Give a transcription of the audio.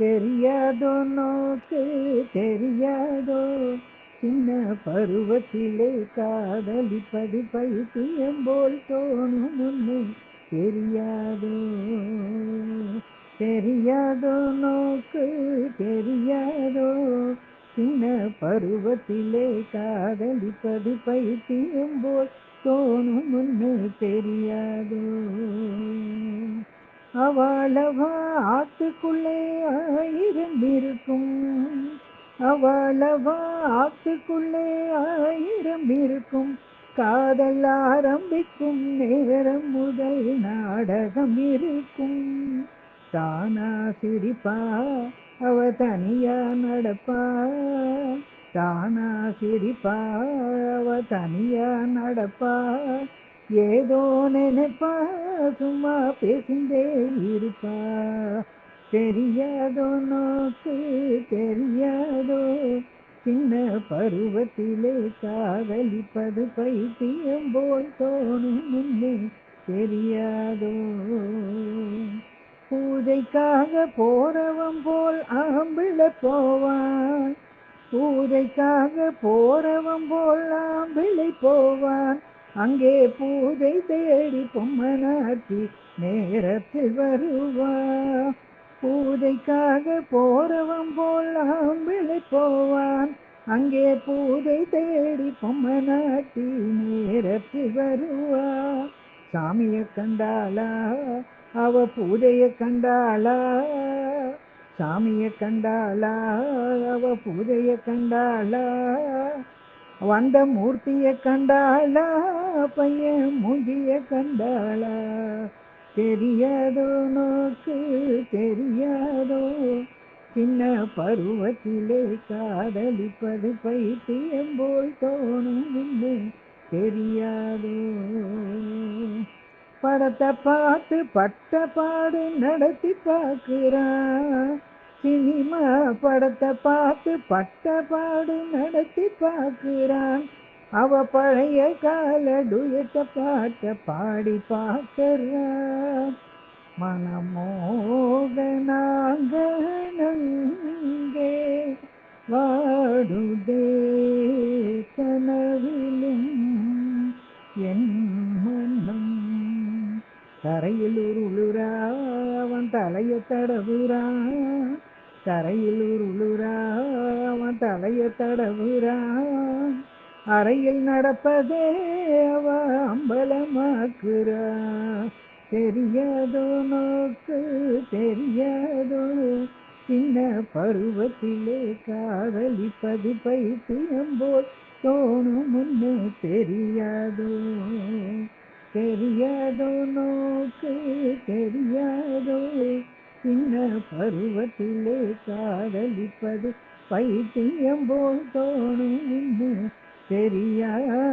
தெரியாதோ நோக்கு தெரியாதோ சின்ன பருவத்திலே காதலிப்பது பைத்தியம் போல் தோணும் முன்னே தெரியாதோ? தெரியாதோ நோக்கு தெரியாதோ சின்ன பருவத்திலே காதலிப்பது பைத்தியம் போல் தோணும் முன்னே தெரியாதோ? அவளவா ஆத்துக்குள்ளே ஆயிரம் அவளவா ஆத்துக்குள்ளே ஆயிரம் இருக்கும் காதல் ஆரம்பிக்கும் நேரம் முதல் நாடகம் இருக்கும். தானா சிரிப்பா அவ தனியா நடப்பா. தானா சிரிப்பா அவ தனியா நடப்பா. ஏதோ நினைப்பா சும்மா பேசிந்தே இருப்பா. தெரியாதோ நோக்கு தெரியாதோ சின்ன பருவத்திலே காதலிப்பது பைத்தியம் போல் தோணும் முன்னே. தெரியாதோ பூஜைக்காக போறவன் போல் ஆம்பிள போவான். பூஜைக்காக போறவன் போல் ஆம்பிளை போவான். அங்கே பூஜை தேடி பொம்மனாட்டி நேரத்தில் வருவா. பூஜைக்காக போறவன் போல் ஆம்பிளை போவான். அங்கே பூஜை தேடி பொம்மனாட்டி நேரத்தில் வருவா. சாமிய கண்டாளா? அவ பூஜைய கண்டாளா? சாமிய கண்டாளா? அவ பூஜைய கண்டாளா? வந்த மூர்த்திய கண்டாளா பையன் மூஞ்சிய கண்டாளா? தெரியாதோ நோக்கு தெரியாதோ? சின்ன பருவத்திலே காதலிப்பது பைத்தியம் போல் தோணும் முன்னே தெரியாதோ? படத்தை பார்த்து பட்ட பாடு நடத்தி பார்க்கிறான். சினிமா படத்தை பார்த்து பட்ட பாடு நடத்தி பார்க்கிறான். அவ பழைய கால டுயட்ட பாட்ட பாடி பார்க்கிறான். மனமோகனாங்க நங்கே வாடுதே கனவிலும் என் மனம். தரையில் உருளுரா அவன் தலையை தடவுறான். தரையில் உருளுறான் தலைய தடவுறான் அறையில் நடப்பதே அவ அம்பலமாக்குறா. தெரியாதோ நோக்கு தெரியாதோ சின்ன பருவத்திலே காதலிப்பது பைத்தியம் போல் தோணும் முன்னே தெரியாதோ. தெரியாதோ நோக்கு தெரியாதோ சின்ன பருவத்திலே காதலிப்பது பைத்தியம் போல் தோணும். முன்னே தெரியாதோ